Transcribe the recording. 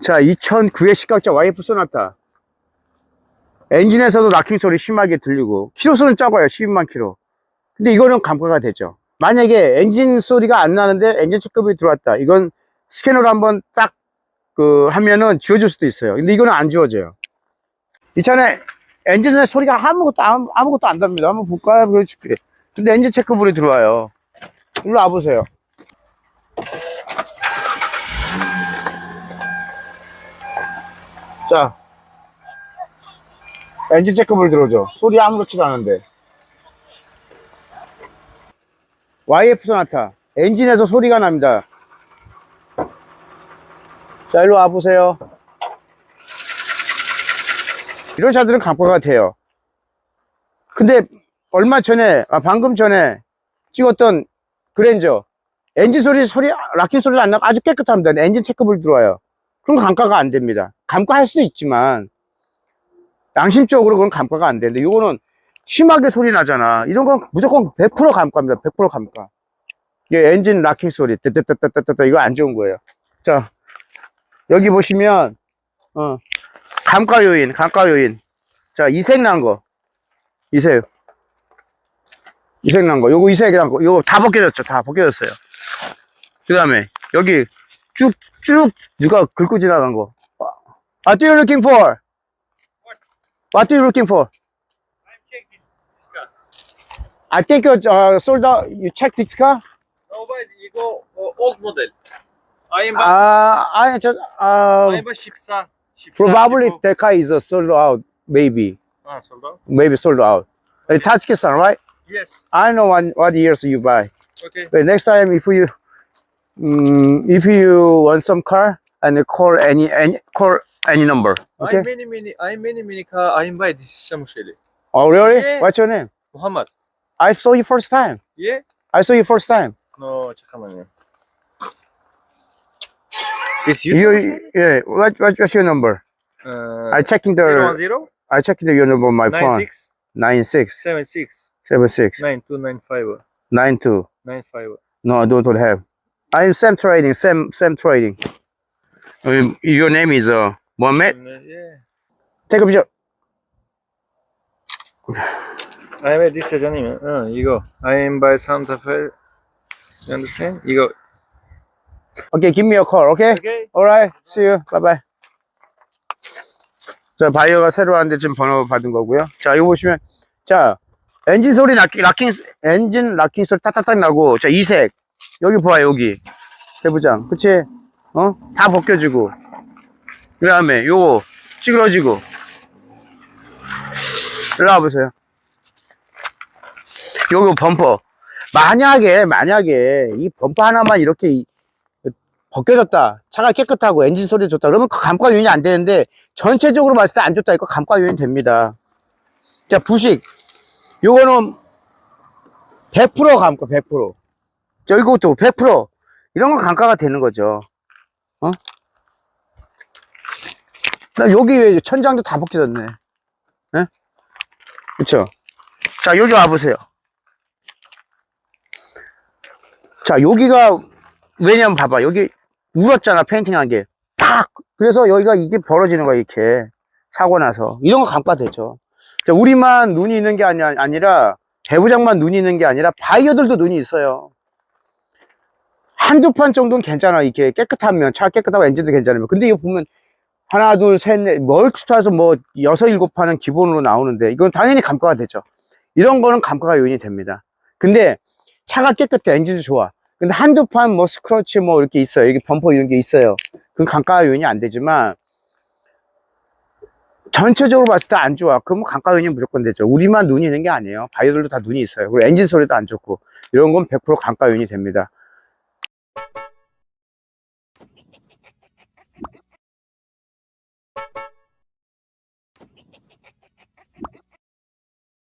자, 2009의 시각자 YF 소나타. 엔진에서도 락킹 소리 심하게 들리고, 키로수는 적어요. 12만 키로. 근데 이거는 감가가 되죠. 만약에 엔진 소리가 안 나는데 엔진 체크업이 들어왔다. 이건 스캐너로 한번 딱, 그, 하면은 지워줄 수도 있어요. 근데 이거는 안 지워져요. 이 차는 엔진의 소리가 아무것도, 아무, 아무것도 안 답니다. 한번 볼까요? 근데 엔진 체크불이 들어와요. 일로 와보세요. 자, 엔진 체크불 들어오죠. 소리 아무렇지도 않은데. YF 소나타. 엔진에서 소리가 납니다. 자, 일로 와보세요. 이런 차들은 감가가 돼요. 근데 얼마 전에, 아, 방금 전에 찍었던 그랜저. 엔진 소리, 소리, 락킹 소리도 안 나고 아주 깨끗합니다. 엔진 체크불 들어와요. 그럼 감가가 안 됩니다. 감가할 수도 있지만, 양심적으로 그건 감가가 안 되는데, 이거는 심하게 소리 나잖아. 이런 건 무조건 100% 감가입니다. 100% 감가. 이게 엔진 락킹 소리, 뜨뜨뜨뜨뜨뜨 이거 안 좋은 거예요. 자, 여기 보시면, 어, 감가 요인, 감가 요인. 자, 이색 난 거. 이색. 이색 난 거. 요거 이색 난 거. 요거 다 벗겨졌죠. 다 벗겨졌어요. 그 다음에, 여기 쭉, 쭉, 누가 긁고 지나간 거. What are you looking for? What are you looking for? I check this, this car. I think you uh, sold out, you checked this car? No, but you go uh, old model. I am Uh, uh, I just, I uh, am a Shipsa. Shipsa probably Tipo. the car is uh, sold out, maybe. Ah, sold out? Maybe sold out. Uh, Tajikistan, right? Yes. I know what, what years you buy. Okay. But next time, if you, um, if you want some car, and call any, any, call any number. I Okay? many many I many many car I buy this Samusheli. Oh, really? Yeah. What's your name? Muhammad. I saw you first time. Yeah? I saw you first time. No, 잠깐만요. This you? You, yeah. What, what, what's your number? Uh, I checking zero the, zero I checking the your number on my nine phone. six Nine six seven six seven six nine two nine five nine two. nine five. No, I don't, don't have. I'm Sam Trading. Sam Sam Trading. Um, your name is uh Mohammed. Uh, yeah. Take a picture. I am this 사장님. 어, 이거. I am by Santa Fe. You understand? 이거. Okay, give me a call. Okay. Okay. Alright. See you. Bye bye. 자, 바이어가 새로 왔는데 지금 번호 받은 거고요. 자, 이거 보시면 자 엔진 소리 락킹, 락킹 엔진 락킹 소리 딱딱딱 나고 자 이색 여기 보아 여기. 대부장. 그치? 어? 다 벗겨지고. 그 다음에 요거 찌그러지고. 일로 와보세요. 요거 범퍼. 만약에 만약에 이 범퍼 하나만 이렇게 이- 벗겨졌다. 차가 깨끗하고 엔진 소리 좋다. 그러면 그 감가 요인이 안 되는데 전체적으로 봤을 때 안 좋다 이거 감가 요인 됩니다. 자 부식. 요거는 100% 감가 100% 저 이것도 100% 이런 건 감가가 되는 거죠. 어? 나 여기 왜 천장도 다 벗겨졌네. 예? 그쵸? 자 여기 와보세요. 자 여기가 왜냐면 봐봐. 여기 울었잖아 페인팅 한 게. 딱! 그래서 여기가 이게 벌어지는 거야 이렇게. 사고 나서. 이런 거 감가되죠. 자, 우리만 눈이 있는 게 아니, 아니라 배부장만 눈이 있는 게 아니라 바이어들도 눈이 있어요 한두 판 정도는 괜찮아. 이렇게 깨끗하면 차 깨끗하고 엔진도 괜찮으면. 근데 이거 보면 하나 둘 셋 넷 멀티타서 뭐 여섯 일곱 판은 기본으로 나오는데 이건 당연히 감가가 되죠. 이런 거는 감가가 요인이 됩니다. 근데 차가 깨끗해. 엔진도 좋아. 근데 한두 판 뭐 스크러치 뭐 이렇게 있어요. 여기 범퍼 이런 게 있어요. 그건 감가 요인이 안 되지만 전체적으로 봤을 때 안 좋아. 그러면 감가 요인이 무조건 되죠. 우리만 눈이 있는 게 아니에요. 바이어들도 다 눈이 있어요. 그리고 엔진 소리도 안 좋고. 이런 건 100% 감가 요인이 됩니다